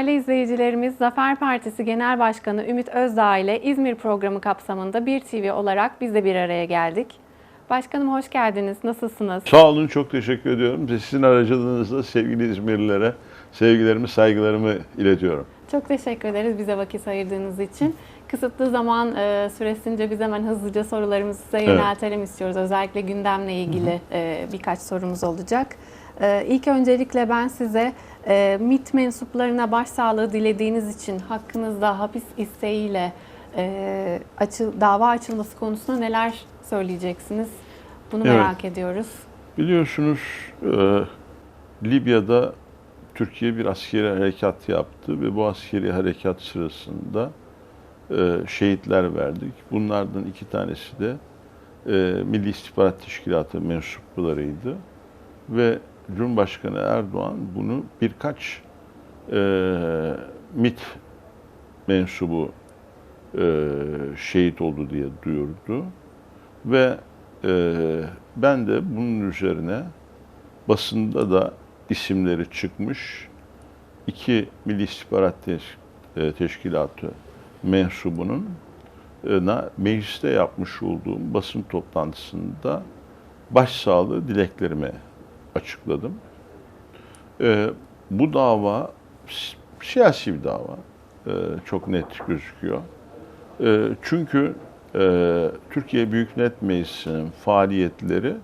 Değerli izleyicilerimiz, Zafer Partisi Genel Başkanı Ümit Özdağ ile İzmir programı kapsamında Bir TV olarak biz de bir araya geldik. Başkanım hoş geldiniz. Nasılsınız? Sağ olun, çok teşekkür ediyorum. Sizin aracılığınızla sevgili İzmirlilere sevgilerimi, saygılarımı iletiyorum. Çok teşekkür ederiz bize vakit ayırdığınız için. Kısıtlı zaman e, süresince biz hemen hızlıca sorularımızı size yöneltelim istiyoruz. Özellikle gündemle ilgili e, birkaç sorumuz olacak. E, ilk öncelikle ben size e, MİT mensuplarına başsağlığı dilediğiniz için hakkınızda hapis isteğiyle e, açı, dava açılması konusunda neler söyleyeceksiniz? Bunu Evet. merak ediyoruz. Biliyorsunuz e, Libya'da Türkiye bir askeri harekat yaptı ve bu askeri harekat sırasında e, şehitler verdik. Bunlardan iki tanesi de e, Milli İstihbarat Teşkilatı mensuplarıydı. Ve Cumhurbaşkanı Erdoğan bunu birkaç e, MİT mensubu e, şehit oldu diye duyurdu. Ve e, ben de bunun üzerine basında da isimleri çıkmış iki Milli İstihbarat e, Teşkilatı mensubunun e, mecliste yapmış olduğum basın toplantısında başsağlığı dileklerimi açıkladım. E, bu dava si- siyasi bir dava. E, çok net gözüküyor. E, çünkü e, Türkiye Büyük Millet Meclisi'nin faaliyetleri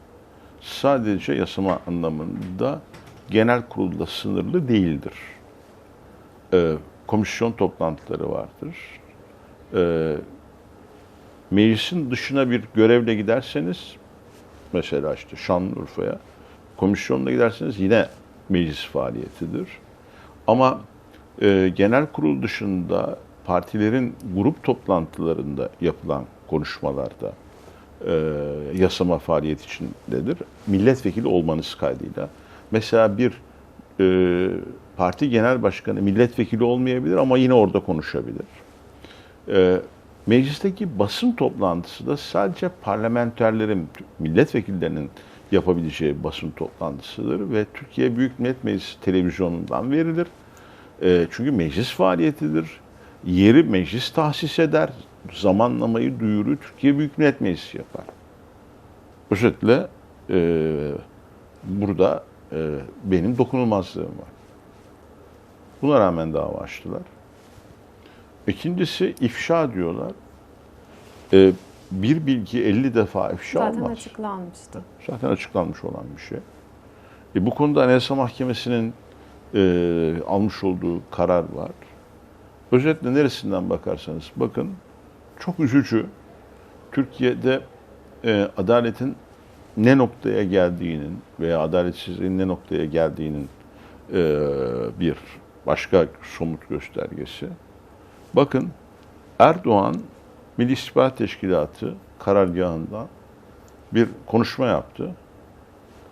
sadece yasama anlamında genel kurulda sınırlı değildir. E, komisyon toplantıları vardır. E, meclisin dışına bir görevle giderseniz, mesela işte Şanlıurfa'ya, komisyonla giderseniz yine meclis faaliyetidir. Ama e, genel kurul dışında partilerin grup toplantılarında yapılan konuşmalarda e, yasama faaliyet içindedir. Milletvekili olmanız kaydıyla. Mesela bir e, parti genel başkanı milletvekili olmayabilir ama yine orada konuşabilir. E, meclisteki basın toplantısı da sadece parlamenterlerin, milletvekillerinin yapabileceği basın toplantısıdır ve Türkiye Büyük Millet Meclisi televizyonundan verilir. E, çünkü meclis faaliyetidir. Yeri meclis tahsis eder. Zamanlamayı duyuru Türkiye Büyük Millet Meclisi yapar. Özetle e, burada e, benim dokunulmazlığım var. Buna rağmen dava açtılar. İkincisi ifşa diyorlar. E, bir bilgi 50 defa ifşa Zaten olmaz. açıklanmıştı. Zaten açıklanmış olan bir şey. E, bu konuda Anayasa Mahkemesi'nin e, almış olduğu karar var. Özetle neresinden bakarsanız bakın çok üzücü. Türkiye'de e, adaletin ne noktaya geldiğinin veya adaletsizliğin ne noktaya geldiğinin e, bir başka somut göstergesi. Bakın Erdoğan Milli İstihbarat Teşkilatı karargahında bir konuşma yaptı.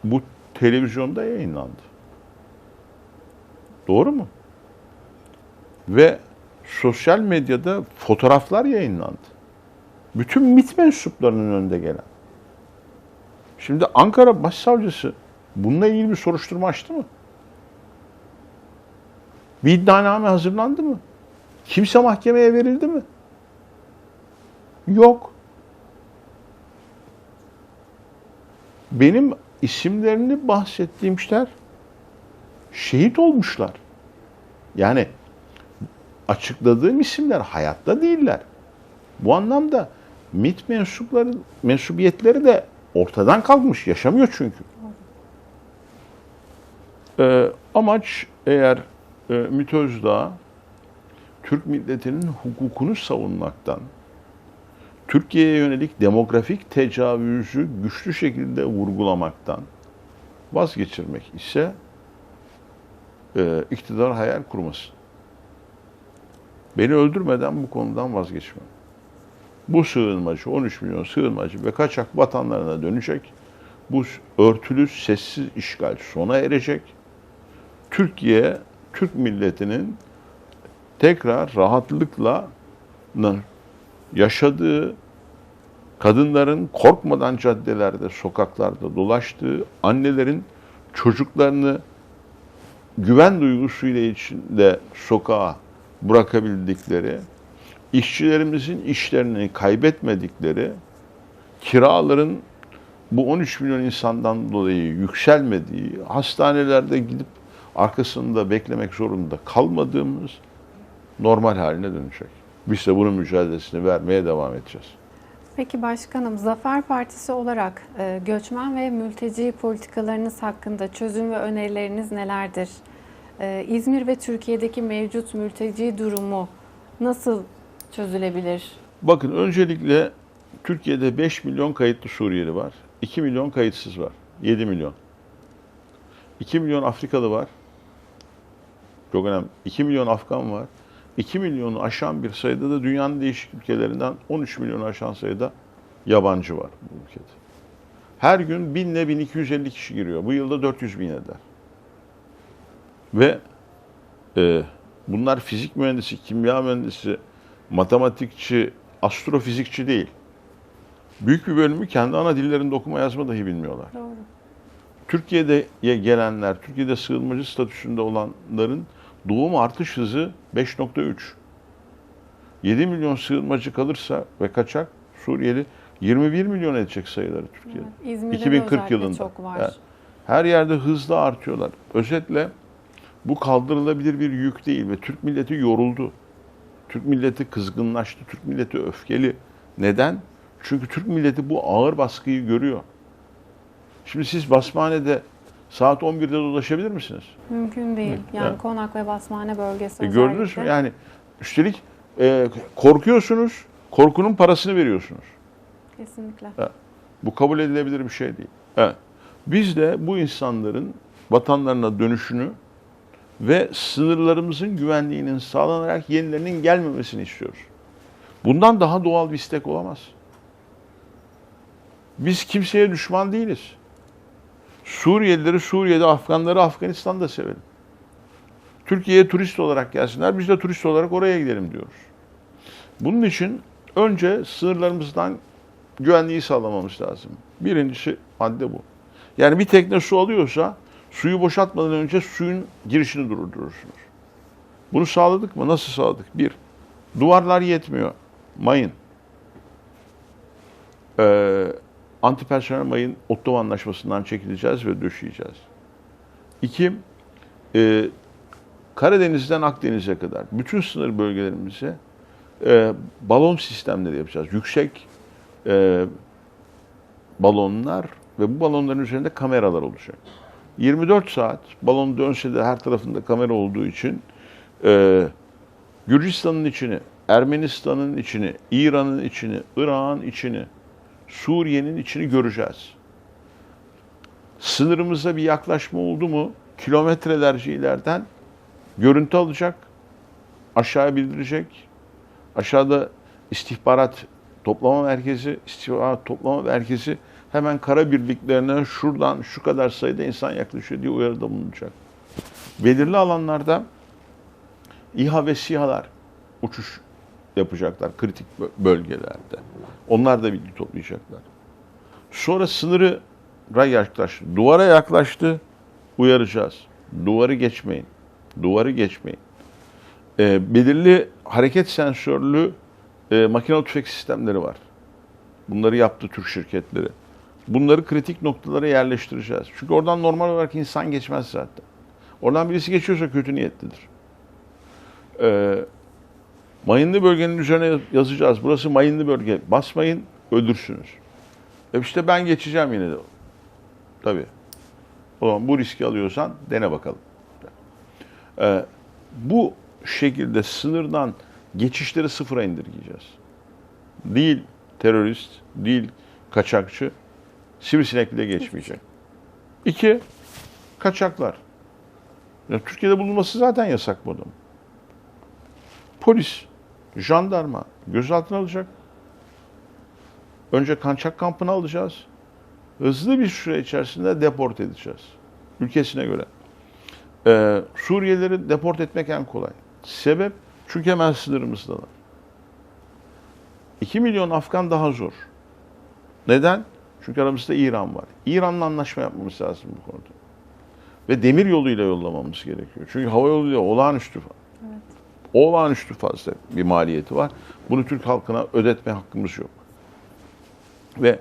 Bu televizyonda yayınlandı. Doğru mu? Ve sosyal medyada fotoğraflar yayınlandı. Bütün MİT mensuplarının önünde gelen. Şimdi Ankara Başsavcısı bununla ilgili bir soruşturma açtı mı? Bir iddianame hazırlandı mı? Kimse mahkemeye verildi mi? Yok. Benim isimlerini bahsettiğim kişiler şehit olmuşlar. Yani açıkladığım isimler hayatta değiller. Bu anlamda MİT mensupları, mensubiyetleri de ortadan kalkmış. Yaşamıyor çünkü. Ee, amaç eğer e, Ümit Özdağ Türk milletinin hukukunu savunmaktan, Türkiye'ye yönelik demografik tecavüzü güçlü şekilde vurgulamaktan vazgeçirmek ise e, iktidar hayal kurmasın. Beni öldürmeden bu konudan vazgeçmem. Bu sığınmacı, 13 milyon sığınmacı ve kaçak vatanlarına dönecek. Bu örtülü, sessiz işgal sona erecek. Türkiye, Türk milletinin tekrar rahatlıkla yaşadığı, kadınların korkmadan caddelerde, sokaklarda dolaştığı, annelerin çocuklarını güven duygusuyla içinde sokağa bırakabildikleri, işçilerimizin işlerini kaybetmedikleri, kiraların bu 13 milyon insandan dolayı yükselmediği, hastanelerde gidip arkasında beklemek zorunda kalmadığımız normal haline dönecek. Biz de bunun mücadelesini vermeye devam edeceğiz. Peki başkanım, Zafer Partisi olarak e, göçmen ve mülteci politikalarınız hakkında çözüm ve önerileriniz nelerdir? E, İzmir ve Türkiye'deki mevcut mülteci durumu nasıl çözülebilir? Bakın öncelikle Türkiye'de 5 milyon kayıtlı Suriyeli var. 2 milyon kayıtsız var. 7 milyon. 2 milyon Afrikalı var. Çok önemli. 2 milyon Afgan var. 2 milyonu aşan bir sayıda da dünyanın değişik ülkelerinden 13 milyonu aşan sayıda yabancı var bu ülkede. Her gün 1000 ile 1250 kişi giriyor. Bu yılda 400 bin eder. Ve e, bunlar fizik mühendisi, kimya mühendisi, matematikçi, astrofizikçi değil. Büyük bir bölümü kendi ana dillerinde okuma yazma dahi bilmiyorlar. Doğru. Türkiye'ye gelenler, Türkiye'de sığınmacı statüsünde olanların doğum artış hızı 5.3. 7 milyon sığınmacı kalırsa ve kaçak Suriyeli 21 milyon edecek sayıları Türkiye'de. Evet, İzmir'de 2040 de özellikle yılında. çok var. Evet. Her yerde hızla artıyorlar. Özetle bu kaldırılabilir bir yük değil ve Türk milleti yoruldu. Türk milleti kızgınlaştı, Türk milleti öfkeli. Neden? Çünkü Türk milleti bu ağır baskıyı görüyor. Şimdi siz Basmane'de saat 11'de dolaşabilir misiniz? Mümkün değil. Yani Evet. Konak ve Basmane bölgesi E, gördünüz mü? Yani üstelik e, korkuyorsunuz, korkunun parasını veriyorsunuz. Kesinlikle. Bu kabul edilebilir bir şey değil. Evet. Biz de bu insanların vatanlarına dönüşünü ve sınırlarımızın güvenliğinin sağlanarak yenilerinin gelmemesini istiyoruz. Bundan daha doğal bir istek olamaz. Biz kimseye düşman değiliz. Suriyelileri Suriye'de, Afganları Afganistan'da sevelim. Türkiye'ye turist olarak gelsinler, biz de turist olarak oraya gidelim diyoruz. Bunun için önce sınırlarımızdan güvenliği sağlamamız lazım. Birincisi madde bu. Yani bir tekne su alıyorsa suyu boşaltmadan önce suyun girişini durdurursunuz. Bunu sağladık mı? Nasıl sağladık? Bir, duvarlar yetmiyor. Mayın. Ee, antipersonel mayın Ottawa Anlaşması'ndan çekileceğiz ve döşeyeceğiz. İki, e, Karadeniz'den Akdeniz'e kadar bütün sınır bölgelerimize e, balon sistemleri yapacağız. Yüksek e, balonlar ve bu balonların üzerinde kameralar olacak. 24 saat balon dönse de her tarafında kamera olduğu için e, Gürcistan'ın içini, Ermenistan'ın içini, İran'ın içini, Irak'ın içini, Suriye'nin içini göreceğiz. Sınırımıza bir yaklaşma oldu mu kilometrelerce ileriden görüntü alacak, aşağıya bildirecek. Aşağıda istihbarat toplama merkezi, istihbarat toplama merkezi hemen kara birliklerine şuradan şu kadar sayıda insan yaklaşıyor diye uyarıda bulunacak. Belirli alanlarda İHA ve SİHA'lar uçuş yapacaklar kritik bö- bölgelerde. Onlar da bilgi toplayacaklar. Sonra sınırı yaklaştı. Duvara yaklaştı. Uyaracağız. Duvarı geçmeyin. Duvarı geçmeyin. Ee, belirli hareket sensörlü e, makine tüfek sistemleri var. Bunları yaptı Türk şirketleri. Bunları kritik noktalara yerleştireceğiz. Çünkü oradan normal olarak insan geçmez zaten. Oradan birisi geçiyorsa kötü niyetlidir. Ee, mayınlı bölgenin üzerine yazacağız. Burası mayınlı bölge. Basmayın, öldürsünüz. E işte ben geçeceğim yine de. Tabii. O zaman bu riski alıyorsan dene bakalım. Ee, bu şekilde sınırdan geçişleri sıfıra indirgeyeceğiz. Değil terörist, değil kaçakçı, sivrisinek bile geçmeyecek. İki, kaçaklar. Ya Türkiye'de bulunması zaten yasak bu adam. Polis, jandarma gözaltına alacak. Önce kaçak kampına alacağız. Hızlı bir süre içerisinde deport edeceğiz. Ülkesine göre. Ee, Suriyelileri deport etmek en kolay. Sebep? Çünkü hemen sınırımızdalar. 2 milyon Afgan daha zor. Neden? Çünkü aramızda İran var. İran'la anlaşma yapmamız lazım bu konuda. Ve demir yoluyla yollamamız gerekiyor. Çünkü hava yoluyla olağanüstü olağanüstü fazla bir maliyeti var. Bunu Türk halkına ödetme hakkımız yok. Ve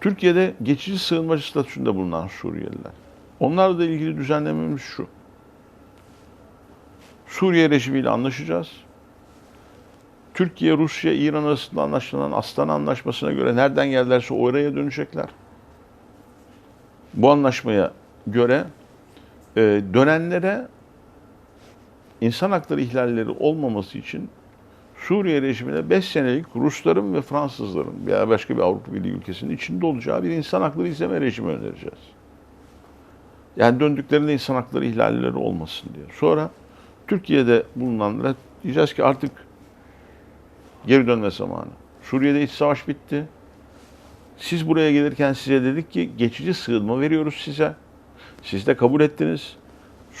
Türkiye'de geçici sığınmacı statüsünde bulunan Suriyeliler. Onlarla da ilgili düzenlememiz şu. Suriye rejimiyle anlaşacağız. Türkiye, Rusya, İran arasında anlaşılan Aslan Anlaşması'na göre nereden geldilerse oraya dönecekler. Bu anlaşmaya göre e, dönenlere insan hakları ihlalleri olmaması için Suriye rejimine 5 senelik Rusların ve Fransızların veya başka bir Avrupa Birliği ülkesinin içinde olacağı bir insan hakları izleme rejimi önereceğiz. Yani döndüklerinde insan hakları ihlalleri olmasın diye. Sonra Türkiye'de bulunanlara diyeceğiz ki artık geri dönme zamanı. Suriye'de iç savaş bitti. Siz buraya gelirken size dedik ki geçici sığınma veriyoruz size. Siz de kabul ettiniz.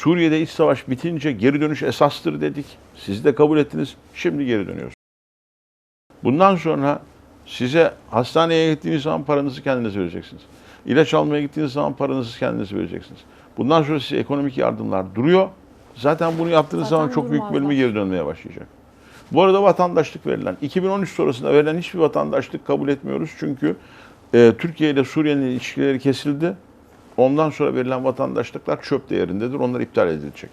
Suriye'de iç savaş bitince geri dönüş esastır dedik. Siz de kabul ettiniz. Şimdi geri dönüyoruz. Bundan sonra size hastaneye gittiğiniz zaman paranızı kendiniz vereceksiniz. İlaç almaya gittiğiniz zaman paranızı kendiniz vereceksiniz. Bundan sonra size ekonomik yardımlar duruyor. Zaten bunu yaptığınız Zaten zaman çok büyük bölümü geri dönmeye başlayacak. Bu arada vatandaşlık verilen, 2013 sonrasında verilen hiçbir vatandaşlık kabul etmiyoruz. Çünkü e, Türkiye ile Suriye'nin ilişkileri kesildi. Ondan sonra verilen vatandaşlıklar çöp değerindedir. Onlar iptal edilecek.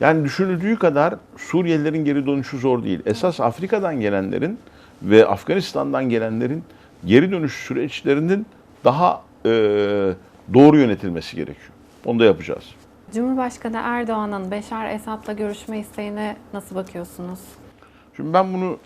Yani düşünüldüğü kadar Suriyelilerin geri dönüşü zor değil. Esas Afrika'dan gelenlerin ve Afganistan'dan gelenlerin geri dönüş süreçlerinin daha e, doğru yönetilmesi gerekiyor. Onu da yapacağız. Cumhurbaşkanı Erdoğan'ın Beşar Esad'la görüşme isteğine nasıl bakıyorsunuz? Şimdi ben bunu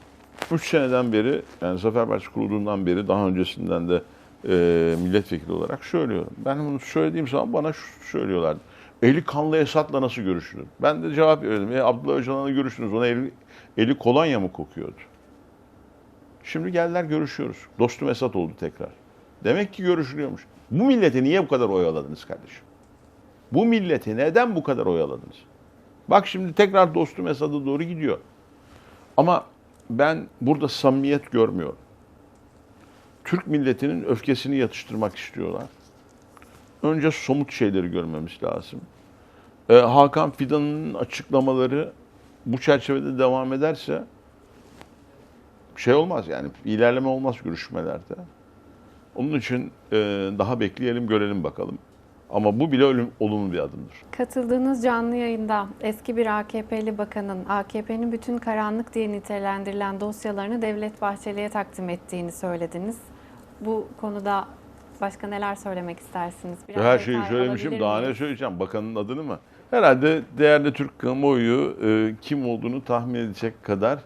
3 seneden beri, yani Zafer Partisi kurulduğundan beri, daha öncesinden de e, milletvekili olarak söylüyorum. Ben bunu söylediğim zaman bana şu söylüyorlardı. Eli kanlı Esad'la nasıl görüşülür? Ben de cevap verdim. E, Abdullah Öcalan'la görüştünüz. Ona eli, eli kolonya mı kokuyordu? Şimdi geldiler görüşüyoruz. Dostum Esad oldu tekrar. Demek ki görüşülüyormuş. Bu milleti niye bu kadar oyaladınız kardeşim? Bu milleti neden bu kadar oyaladınız? Bak şimdi tekrar dostum Esad'a doğru gidiyor. Ama ben burada samimiyet görmüyorum. Türk milletinin öfkesini yatıştırmak istiyorlar. Önce somut şeyleri görmemiz lazım. Ee, Hakan Fidan'ın açıklamaları bu çerçevede devam ederse şey olmaz yani ilerleme olmaz görüşmelerde. Onun için e, daha bekleyelim görelim bakalım. Ama bu bile ölüm, olumlu bir adımdır. Katıldığınız canlı yayında eski bir AKP'li bakanın AKP'nin bütün karanlık diye nitelendirilen dosyalarını Devlet Bahçeli'ye takdim ettiğini söylediniz. Bu konuda başka neler söylemek istersiniz? Biraz Her şeyi söylemişim. Daha ne söyleyeceğim? Bakanın adını mı? Herhalde değerli Türk kamuoyu e, kim olduğunu tahmin edecek kadar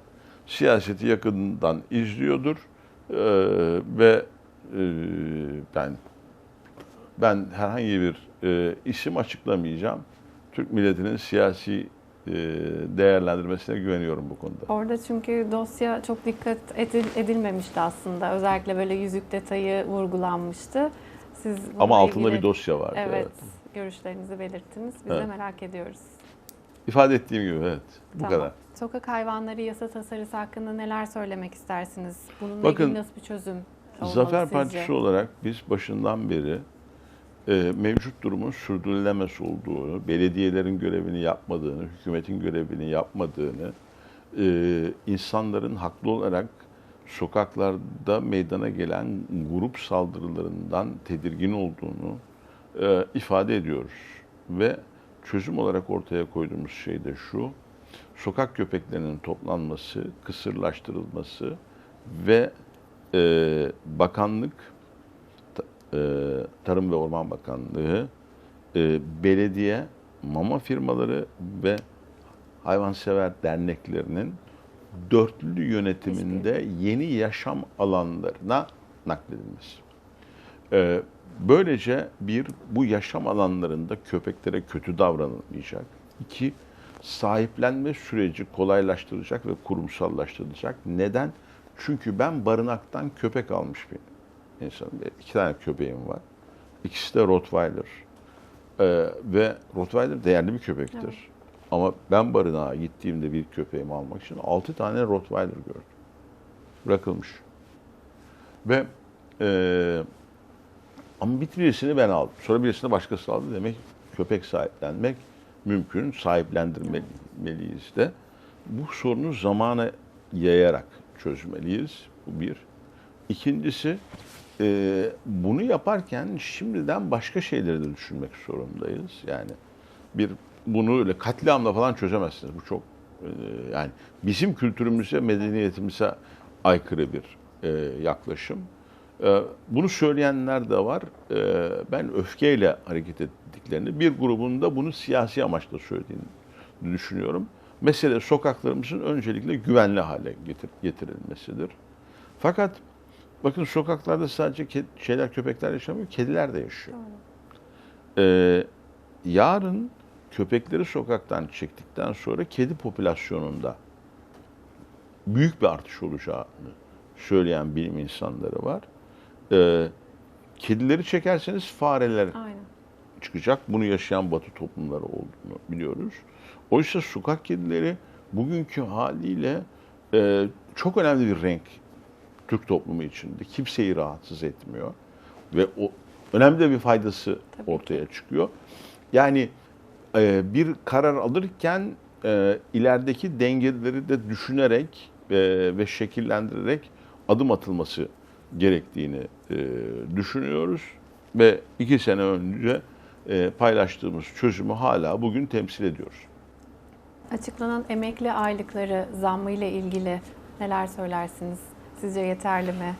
siyaseti yakından izliyordur. E, ve e, ben ben herhangi bir e, isim açıklamayacağım. Türk milletinin siyasi değerlendirmesine güveniyorum bu konuda. Orada çünkü dosya çok dikkat edil- edilmemişti aslında. Özellikle böyle yüzük detayı vurgulanmıştı. Siz Ama altında ilgili- bir dosya vardı. Evet, Evet. görüşlerinizi belirttiniz. Biz Evet. de merak ediyoruz. İfade ettiğim gibi evet. Bu Tamam. kadar. Sokak hayvanları yasa tasarısı hakkında neler söylemek istersiniz? Bununla Bakın, ilgili nasıl bir çözüm olmalı Zafer sizce? Partisi olarak biz başından beri e, mevcut durumun sürdürülemez olduğunu, belediyelerin görevini yapmadığını, hükümetin görevini yapmadığını, e, insanların haklı olarak sokaklarda meydana gelen grup saldırılarından tedirgin olduğunu e, ifade ediyoruz. Ve çözüm olarak ortaya koyduğumuz şey de şu, sokak köpeklerinin toplanması, kısırlaştırılması ve e, bakanlık, Tarım ve Orman Bakanlığı, e, belediye, mama firmaları ve hayvansever derneklerinin dörtlü yönetiminde yeni yaşam alanlarına nakledilmesi. E, böylece bir, bu yaşam alanlarında köpeklere kötü davranılmayacak. İki, sahiplenme süreci kolaylaştırılacak ve kurumsallaştırılacak. Neden? Çünkü ben barınaktan köpek almış bir insanım. İki tane köpeğim var. İkisi de Rottweiler. Ee, ve Rottweiler değerli bir köpektir. Evet. Ama ben barınağa gittiğimde bir köpeğimi almak için altı tane Rottweiler gördüm. Bırakılmış. Ve e, Ama bir birisini ben aldım. Sonra birisini başkası aldı demek köpek sahiplenmek mümkün. Sahiplendirmeliyiz de. Bu sorunu zamana yayarak çözmeliyiz. Bu bir. İkincisi e, bunu yaparken şimdiden başka şeyleri de düşünmek zorundayız. Yani bir bunu öyle katliamla falan çözemezsiniz. Bu çok e, yani bizim kültürümüze, medeniyetimize aykırı bir e, yaklaşım. E, bunu söyleyenler de var. E, ben öfkeyle hareket ettiklerini, bir grubunda bunu siyasi amaçla söylediğini düşünüyorum. Mesele sokaklarımızın öncelikle güvenli hale getir, getirilmesidir. Fakat bakın sokaklarda sadece şeyler, köpekler yaşamıyor, kediler de yaşıyor. Ee, yarın köpekleri sokaktan çektikten sonra kedi popülasyonunda büyük bir artış olacağını söyleyen bilim insanları var. Ee, kedileri çekerseniz fareler Aynen. çıkacak. Bunu yaşayan batı toplumları olduğunu biliyoruz. Oysa sokak kedileri bugünkü haliyle e, çok önemli bir renk Türk toplumu içinde. Kimseyi rahatsız etmiyor. Ve o önemli de bir faydası Tabii ortaya çıkıyor. Yani e, bir karar alırken e, ilerideki dengeleri de düşünerek e, ve şekillendirerek adım atılması gerektiğini e, düşünüyoruz. Ve iki sene önce e, paylaştığımız çözümü hala bugün temsil ediyoruz. Açıklanan emekli aylıkları zammı ile ilgili neler söylersiniz? Sizce yeterli mi?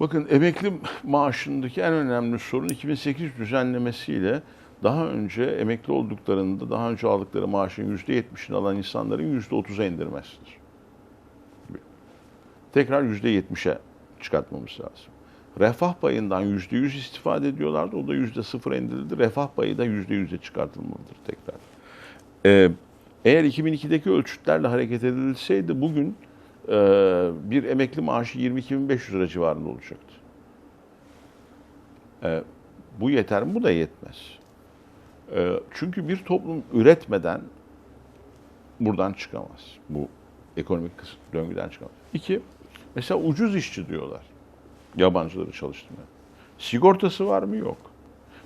Bakın emekli maaşındaki en önemli sorun 2008 düzenlemesiyle daha önce emekli olduklarında daha önce aldıkları maaşın %70'ini alan insanların %30'a indirmesidir. Tekrar %70'e çıkartmamız lazım. Refah payından %100 istifade ediyorlardı. O da %0'a indirildi. Refah payı da %100'e çıkartılmalıdır tekrar. Ee, eğer 2002'deki ölçütlerle hareket edilseydi bugün e, bir emekli maaşı 22.500 lira civarında olacaktı. E, bu yeter mi? Bu da yetmez. E, çünkü bir toplum üretmeden buradan çıkamaz. Bu ekonomik kısım, döngüden çıkamaz. İki, mesela ucuz işçi diyorlar yabancıları çalıştırmaya. Sigortası var mı? Yok.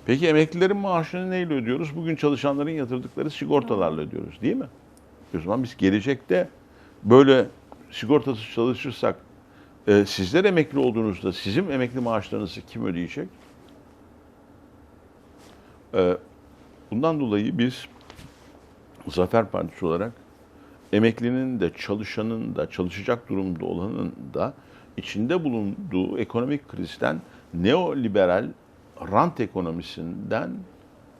Peki emeklilerin maaşını neyle ödüyoruz? Bugün çalışanların yatırdıkları sigortalarla ödüyoruz değil mi? O zaman biz gelecekte böyle sigortasız çalışırsak e, sizler emekli olduğunuzda sizin emekli maaşlarınızı kim ödeyecek? E, bundan dolayı biz Zafer Partisi olarak emeklinin de çalışanın da çalışacak durumda olanın da içinde bulunduğu ekonomik krizden neoliberal rant ekonomisinden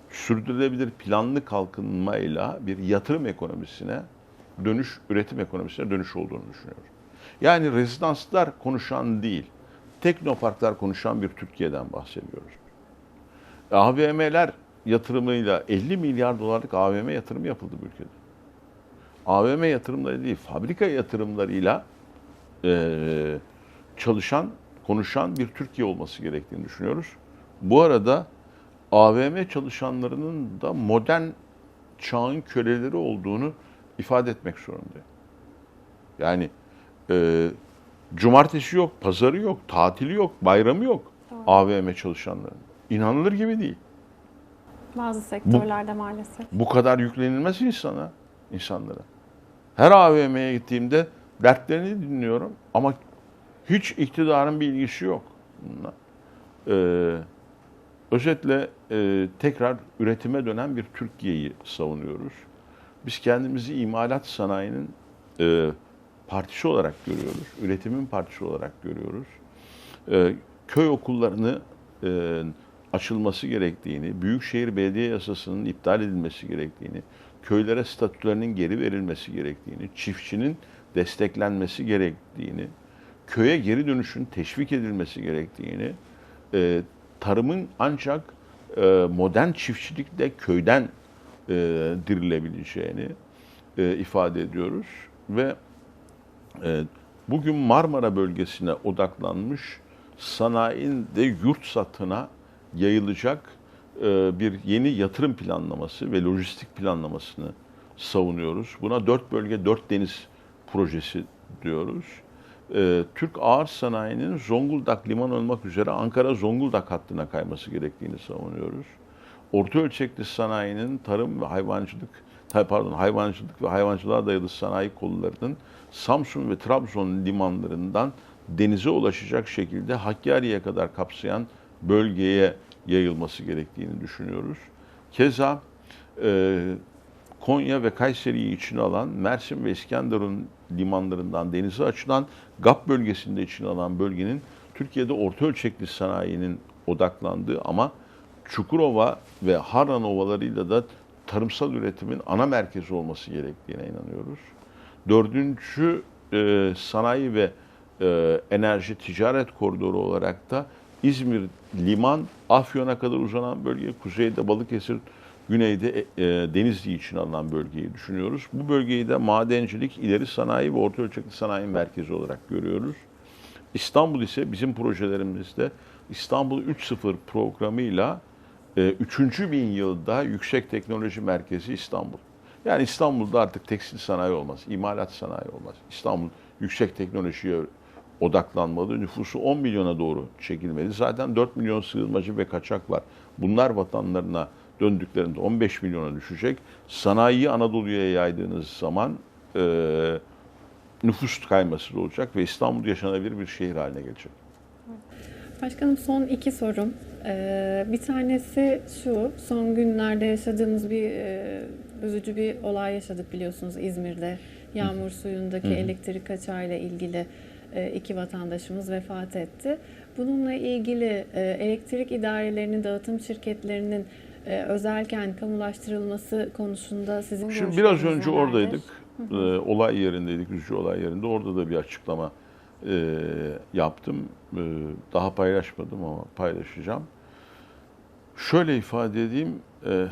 sürdürülebilir planlı kalkınmayla bir yatırım ekonomisine dönüş, üretim ekonomisine dönüş olduğunu düşünüyorum. Yani rezidanslar konuşan değil, teknoparklar konuşan bir Türkiye'den bahsediyoruz. AVM'ler yatırımıyla 50 milyar dolarlık AVM yatırımı yapıldı bu ülkede. AVM yatırımları değil, fabrika yatırımlarıyla eee çalışan, konuşan bir Türkiye olması gerektiğini düşünüyoruz. Bu arada AVM çalışanlarının da modern çağın köleleri olduğunu ifade etmek zorundayım. Yani e, cumartesi yok, pazarı yok, tatili yok, bayramı yok Doğru. AVM çalışanların. İnanılır gibi değil. Bazı sektörlerde maalesef. Bu kadar yüklenilmez insana, insanlara. Her AVM'ye gittiğimde dertlerini dinliyorum ama hiç iktidarın bir ilgisi yok bununla. Ee, özetle e, tekrar üretime dönen bir Türkiye'yi savunuyoruz. Biz kendimizi imalat sanayinin e, partisi olarak görüyoruz. Üretimin partisi olarak görüyoruz. E, köy okullarını e, açılması gerektiğini, Büyükşehir Belediye Yasası'nın iptal edilmesi gerektiğini, köylere statülerinin geri verilmesi gerektiğini, çiftçinin desteklenmesi gerektiğini, köye geri dönüşün teşvik edilmesi gerektiğini, e, tarımın ancak e, modern çiftçilikle köyden e, dirilebileceğini e, ifade ediyoruz ve e, bugün Marmara bölgesine odaklanmış sanayinin de yurt satına yayılacak e, bir yeni yatırım planlaması ve lojistik planlamasını savunuyoruz. Buna dört bölge, dört deniz projesi diyoruz. e, Türk ağır sanayinin Zonguldak liman olmak üzere Ankara-Zonguldak hattına kayması gerektiğini savunuyoruz. Orta ölçekli sanayinin tarım ve hayvancılık, pardon hayvancılık ve hayvancılığa dayalı sanayi kollarının Samsun ve Trabzon limanlarından denize ulaşacak şekilde Hakkari'ye kadar kapsayan bölgeye yayılması gerektiğini düşünüyoruz. Keza e, Konya ve Kayseri'yi içine alan Mersin ve İskenderun limanlarından denize açılan GAP bölgesinde içine alan bölgenin Türkiye'de orta ölçekli sanayinin odaklandığı ama Çukurova ve Harran ovalarıyla da tarımsal üretimin ana merkezi olması gerektiğine inanıyoruz. Dördüncü e, sanayi ve e, enerji ticaret koridoru olarak da İzmir liman Afyon'a kadar uzanan bölge, kuzeyde Balıkesir, güneyde e, e, Denizli için alınan bölgeyi düşünüyoruz. Bu bölgeyi de madencilik, ileri sanayi ve orta ölçekli sanayi merkezi olarak görüyoruz. İstanbul ise bizim projelerimizde İstanbul 3.0 programıyla e, 3. bin yılda yüksek teknoloji merkezi İstanbul. Yani İstanbul'da artık tekstil sanayi olmaz, imalat sanayi olmaz. İstanbul yüksek teknolojiye odaklanmalı. Nüfusu 10 milyona doğru çekilmeli. Zaten 4 milyon sığınmacı ve kaçak var. Bunlar vatanlarına döndüklerinde 15 milyona düşecek. Sanayiyi Anadolu'ya yaydığınız zaman e, nüfus kayması da olacak ve İstanbul yaşanabilir bir şehir haline gelecek. Başkanım son iki sorum. Ee, bir tanesi şu, son günlerde yaşadığımız bir e, üzücü bir olay yaşadık biliyorsunuz İzmir'de. Yağmur suyundaki elektrik kaçağıyla ilgili e, iki vatandaşımız vefat etti. Bununla ilgili e, elektrik idarelerinin, dağıtım şirketlerinin e, özelken kamulaştırılması konusunda sizin Şimdi biraz önce nelerdir? oradaydık. Olay yerindeydik, üzücü olay yerinde. Orada da bir açıklama e, yaptım. E, daha paylaşmadım ama paylaşacağım. Şöyle ifade edeyim, e,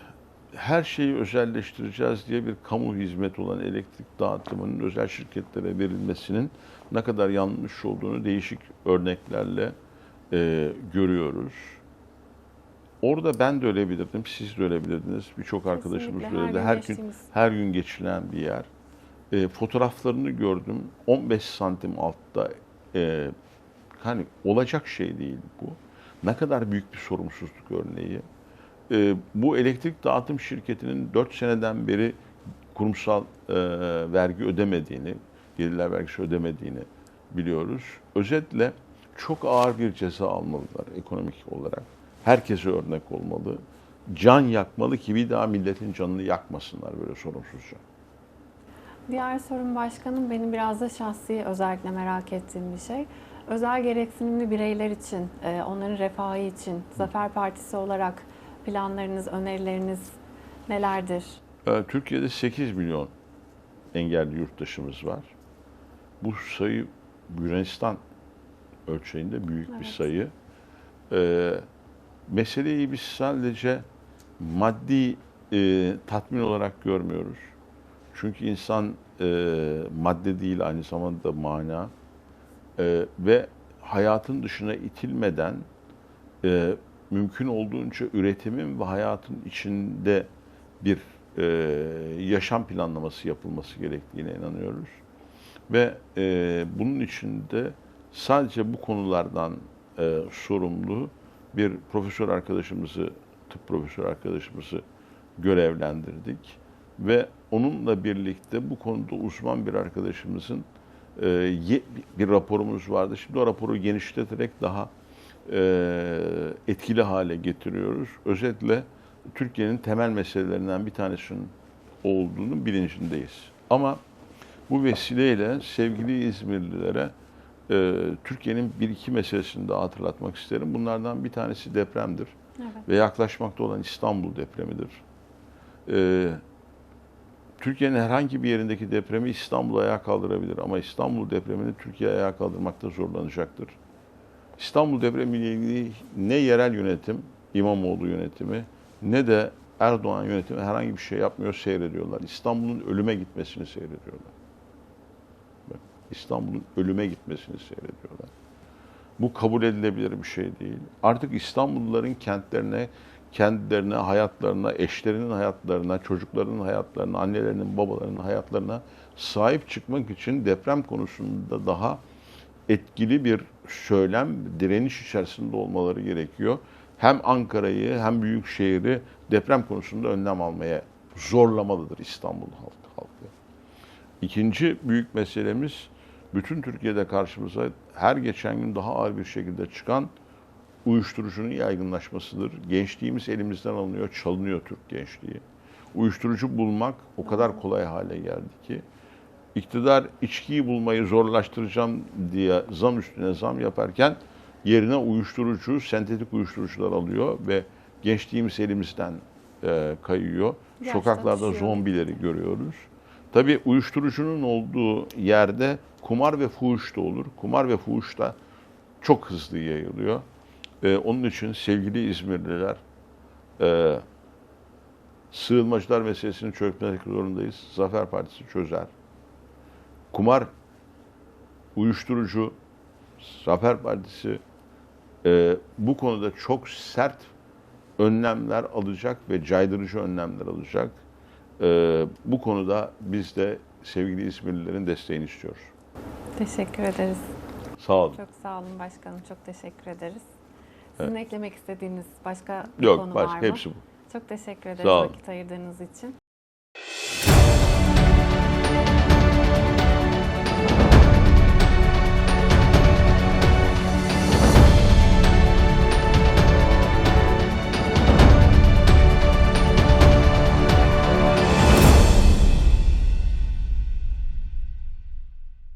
her şeyi özelleştireceğiz diye bir kamu hizmeti olan elektrik dağıtımının özel şirketlere verilmesinin ne kadar yanlış olduğunu değişik örneklerle e, görüyoruz. Orada ben de ölebilirdim, siz de ölebilirdiniz, birçok arkadaşımız da Kesinlikle, her öyle. gün Her gün her gün geçilen bir yer. E, fotoğraflarını gördüm. 15 santim altta e, hani olacak şey değil bu. Ne kadar büyük bir sorumsuzluk örneği. E, bu elektrik dağıtım şirketinin 4 seneden beri kurumsal e, vergi ödemediğini, gelirler vergisi ödemediğini biliyoruz. Özetle çok ağır bir ceza almalılar ekonomik olarak. Herkese örnek olmalı. Can yakmalı ki bir daha milletin canını yakmasınlar böyle sorumsuzca. Diğer sorum başkanım benim biraz da şahsi özellikle merak ettiğim bir şey. Özel gereksinimli bireyler için, e, onların refahı için Zafer Partisi olarak planlarınız, önerileriniz nelerdir? Ee, Türkiye'de 8 milyon engelli yurttaşımız var. Bu sayı Yunanistan ölçeğinde büyük bir Evet. sayı. Ee, meseleyi biz sadece maddi e, tatmin olarak görmüyoruz. Çünkü insan e, madde değil aynı zamanda mana E, ve hayatın dışına itilmeden e, mümkün olduğunca üretimin ve hayatın içinde bir e, yaşam planlaması yapılması gerektiğine inanıyoruz. Ve e, bunun içinde sadece bu konulardan e, sorumlu bir profesör arkadaşımızı, tıp profesör arkadaşımızı görevlendirdik. Ve onunla birlikte bu konuda uzman bir arkadaşımızın e, bir raporumuz vardı. Şimdi o raporu genişleterek daha e, etkili hale getiriyoruz. Özetle Türkiye'nin temel meselelerinden bir tanesinin olduğunu bilincindeyiz. Ama bu vesileyle sevgili İzmirlilere e, Türkiye'nin bir iki meselesini daha hatırlatmak isterim. Bunlardan bir tanesi depremdir Evet. ve yaklaşmakta olan İstanbul depremidir. E, Türkiye'nin herhangi bir yerindeki depremi İstanbul ayağa kaldırabilir ama İstanbul depremini Türkiye ayağa kaldırmakta zorlanacaktır. İstanbul depremiyle ilgili ne yerel yönetim, İmamoğlu yönetimi ne de Erdoğan yönetimi herhangi bir şey yapmıyor, seyrediyorlar. İstanbul'un ölüme gitmesini seyrediyorlar. İstanbul'un ölüme gitmesini seyrediyorlar. Bu kabul edilebilir bir şey değil. Artık İstanbulluların kentlerine, kendilerine, hayatlarına, eşlerinin hayatlarına, çocuklarının hayatlarına, annelerinin, babalarının hayatlarına sahip çıkmak için deprem konusunda daha etkili bir söylem, direniş içerisinde olmaları gerekiyor. Hem Ankara'yı hem Büyükşehir'i deprem konusunda önlem almaya zorlamalıdır İstanbul halkı. İkinci büyük meselemiz bütün Türkiye'de karşımıza her geçen gün daha ağır bir şekilde çıkan uyuşturucunun yaygınlaşmasıdır. Gençliğimiz elimizden alınıyor, çalınıyor Türk gençliği. Uyuşturucu bulmak o kadar kolay hale geldi ki iktidar içkiyi bulmayı zorlaştıracağım diye zam üstüne zam yaparken yerine uyuşturucu, sentetik uyuşturucular alıyor ve gençliğimiz elimizden e, kayıyor. Yaşta Sokaklarda düşüyor. zombileri görüyoruz. Tabii uyuşturucunun olduğu yerde kumar ve fuhuş da olur. Kumar ve fuhuş da çok hızlı yayılıyor. Ee, onun için sevgili İzmirliler, e, sığınmacılar meselesini çözmek zorundayız. Zafer Partisi çözer. Kumar, uyuşturucu, Zafer Partisi e, bu konuda çok sert önlemler alacak ve caydırıcı önlemler alacak. E, bu konuda biz de sevgili İzmirlilerin desteğini istiyoruz. Teşekkür ederiz. Sağ olun. Çok sağ olun başkanım. Çok teşekkür ederiz. Sizin eklemek istediğiniz başka bir konu Yok, var başka mı? hepsi bu. Çok teşekkür olun. vakit ayırdığınız için.